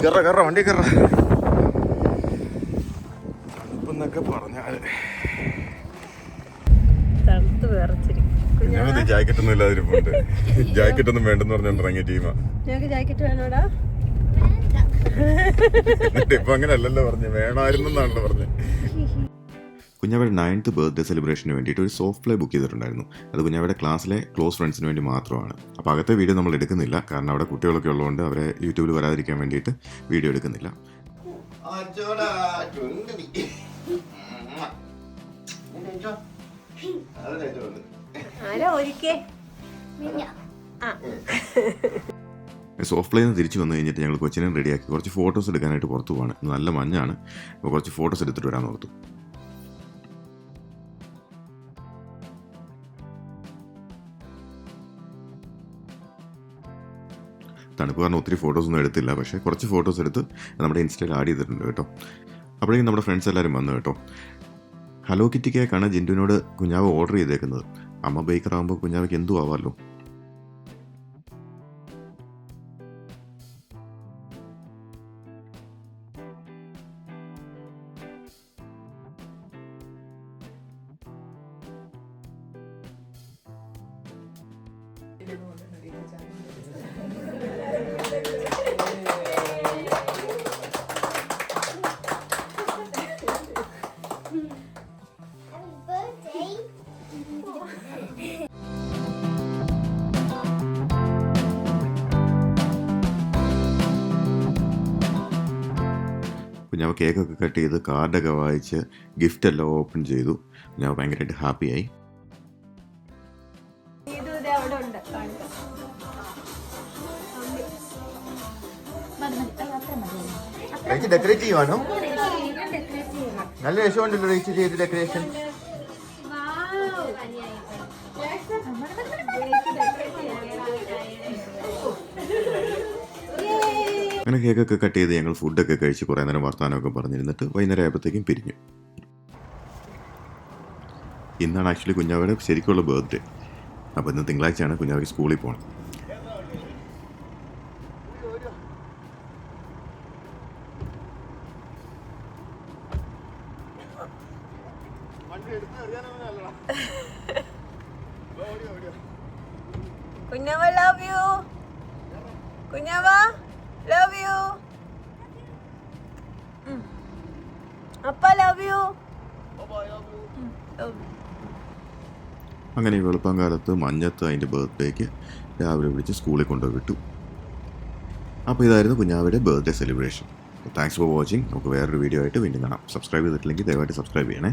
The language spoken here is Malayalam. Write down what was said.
കയറ കയറ വണ്ടി കയറ. തണുപ്പെന്നൊക്കെ പറഞ്ഞാൽ. ഞങ്ങൾ ജാക്കറ്റ് ഒന്നും ഇല്ലാതിരിപ്പുണ്ട്. ജാക്കറ്റ് ഒന്നും വേണ്ടെന്ന് പറഞ്ഞിറങ്ങിയ ടീമാ ഞങ്ങൾക്ക് ജാക്കറ്റ് വേണോടാ? ഇപ്പൊ അങ്ങനെയല്ലല്ലോ പറഞ്ഞു. വേണമായിരുന്നു എന്നാണല്ലോ പറഞ്ഞു. കുഞ്ഞാവയുടെ നയൻത്ത് ബർത്ത്ഡേ സെലിബ്രേഷന് വേണ്ടിയിട്ട് ഒരു സോഫ്റ്റ് പ്ലേ ബുക്ക് ചെയ്തിട്ടുണ്ടായിരുന്നു. അത് കുഞ്ഞാവയുടെ ക്ലാസ്സിലെ ക്ലോസ് ഫ്രണ്ട്സിന് വേണ്ടി മാത്രമാണ്. അപ്പോൾ അകത്തെ വീഡിയോ നമ്മൾ എടുക്കുന്നില്ല. കാരണം അവിടെ കുട്ടികളൊക്കെ ഉള്ളതുകൊണ്ട് അവരെ യൂട്യൂബിൽ വരാതിരിക്കാൻ വേണ്ടിയിട്ട് വീഡിയോ എടുക്കുന്നില്ല. ആരാ ഒരിക്കേ സോഫ്റ്റ് പ്ലേന്ന് തിരിച്ചു വന്നു കഴിഞ്ഞിട്ട് ഞങ്ങൾ കൊച്ചിനെ റെഡിയാക്കി കുറച്ച് ഫോട്ടോസ് എടുക്കാനായിട്ട് പുറത്തു പോവാണ്. നല്ല മഞ്ഞാണ്. അപ്പോൾ കുറച്ച് ഫോട്ടോസ് എടുത്തിട്ട് വരാൻ ഓർത്തു. തണുപ്പ്. കാരണം ഒത്തിരി ഫോട്ടോസ് ഒന്നും എടുത്തില്ല. പക്ഷേ കുറച്ച് ഫോട്ടോസ് എടുത്ത് നമ്മുടെ ഇൻസ്റ്റയിൽ ആഡ് ചെയ്തിട്ടുണ്ട് കേട്ടോ. അപ്പോഴേക്കും നമ്മുടെ ഫ്രണ്ട്സ് എല്ലാവരും വന്നു കേട്ടോ. ഹലോ കിറ്റി കേക്കാണ് ജിന്റുവിനോട് കുഞ്ഞാവ് ഓർഡർ ചെയ്തേക്കുന്നത്. അമ്മ ബേക്കർ ആകുമ്പോൾ കുഞ്ഞാവയ്ക്ക് എന്തു ആവാമല്ലോ കുഞ്ഞാവ് കേക്കൊക്കെ കട്ട് ചെയ്ത് കാർഡൊക്കെ വായിച്ച് ഗിഫ്റ്റ് എല്ലാം ഓപ്പൺ ചെയ്തു. കുഞ്ഞാവ് ഭയങ്കരമായിട്ട് ഹാപ്പിയായി. ഇത് ദേ അവിടെ ഉണ്ട്. കാണിക്കാം. റേച്ച് ഡെക്കറേറ്റ് ചെയ്യുവാണോ? നല്ല രസമുണ്ടല്ലോ റേച്ച് ചെയ്ത് ഡെക്കറേഷൻ അങ്ങനെ കേക്കൊക്കെ കട്ട് ചെയ്ത് ഞങ്ങൾ ഫുഡൊക്കെ കഴിച്ച് കുറേ നേരം വർത്തമാനമൊക്കെ പറഞ്ഞിരുന്നിട്ട് വൈകുന്നേരം ആയപ്പോഴത്തേക്കും പിരിഞ്ഞു. ഇന്നാണ് ആക്ച്വലി കുഞ്ഞാവയുടെ ശരിക്കുള്ള ബർത്ത്ഡേ. അപ്പോൾ ഇന്ന് തിങ്കളാഴ്ചയാണ് കുഞ്ഞാവയ്ക്ക് സ്കൂളിൽ പോകണം. കുഞ്ഞമ്മ ലവ് യു കുഞ്ഞമ്മ ലവ് യു അപ്പ ലവ് യു അങ്ങനെ ഈ വെളുപ്പം കാലത്ത് മഞ്ഞത്ത് അതിന്റെ ബർത്ത്ഡേക്ക് രാവിലെ വിളിച്ച് സ്കൂളിൽ കൊണ്ടുപോയി വിട്ടു. അപ്പോൾ ഇതായിരുന്നു കുഞ്ഞാവിന്റെ birthday celebration. Thanks for watching നമുക്ക് വേറൊരു വീഡിയോ ആയിട്ട് വീണ്ടും കാണാം. സബ്സ്ക്രൈബ് ചെയ്തിട്ടില്ലെങ്കിൽ ദയവായിട്ട് സബ്സ്ക്രൈബ് ചെയ്യണേ.